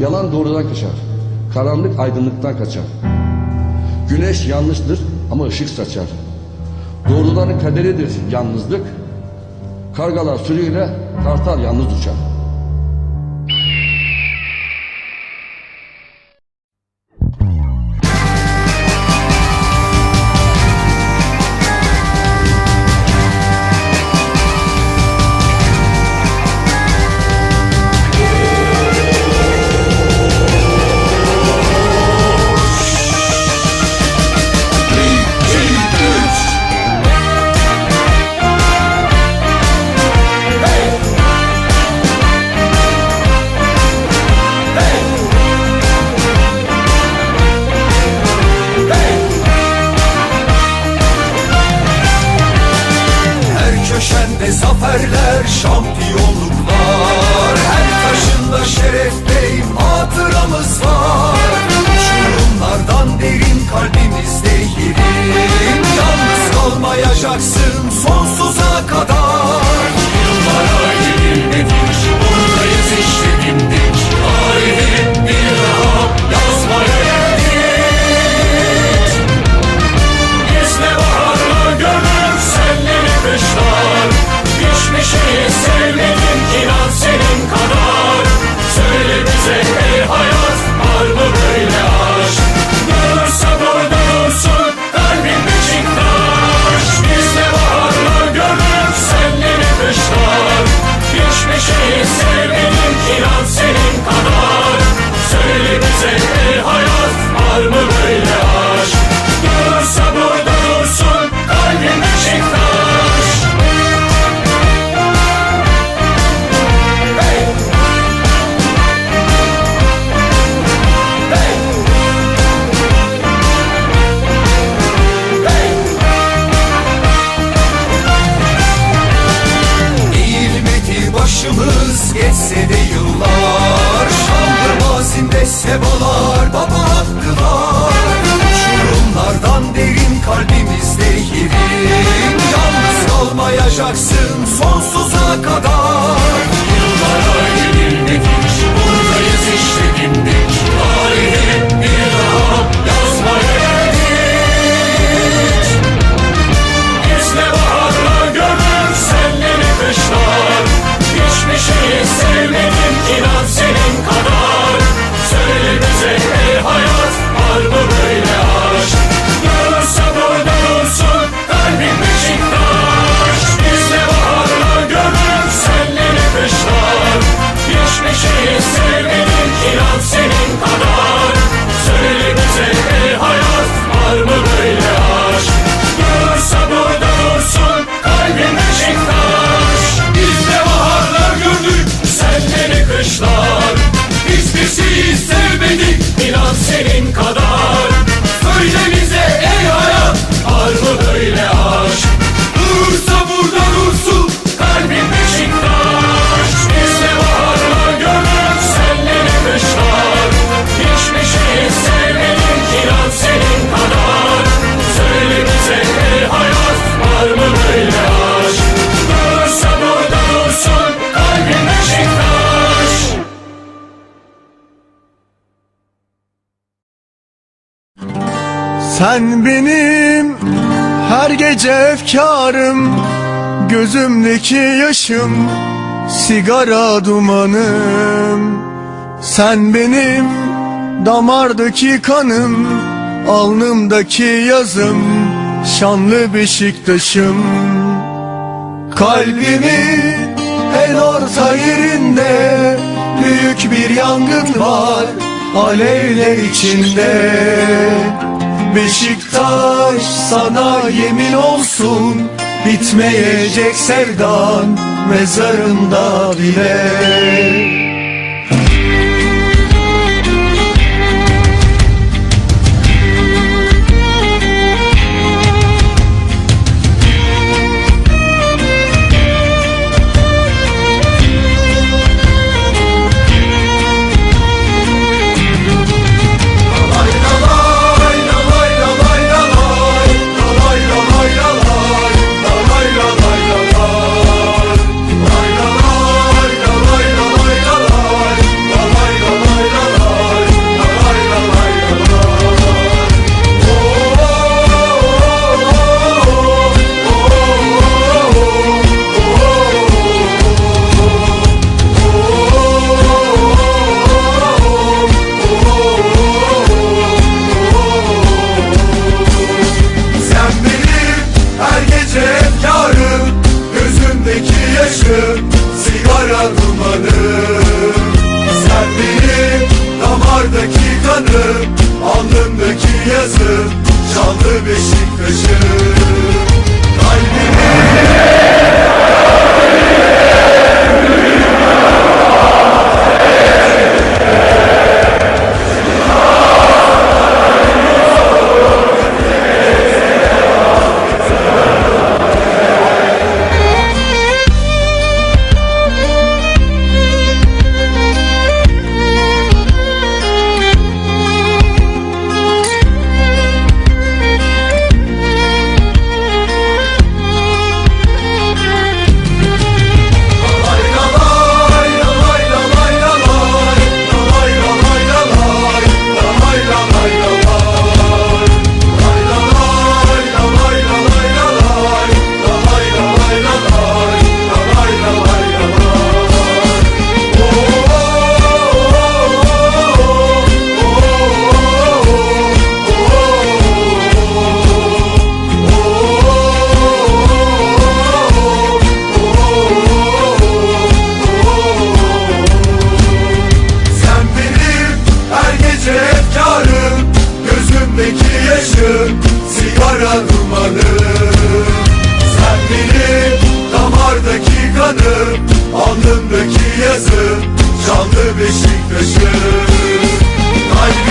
Yalan doğrudan kaçar. Karanlık aydınlıktan kaçar. Güneş yanlıştır ama ışık saçar. Doğruların kaderidir yalnızlık. Kargalar sürüyle kartal yalnız uçar. arkadaşlar. Hiçbir sevmedik. İnan senin kadar. Sen benim her gece efkarım Gözümdeki yaşım sigara dumanım. Sen benim damardaki kanım Alnımdaki yazım şanlı Beşiktaş'ım. Kalbimi en orta yerinde Büyük bir yangın var alevler içinde. Beşiktaş sana yemin olsun Bitmeyecek sevdan mezarında bile. Yazı çaldı Beşiktaş'ı Haydi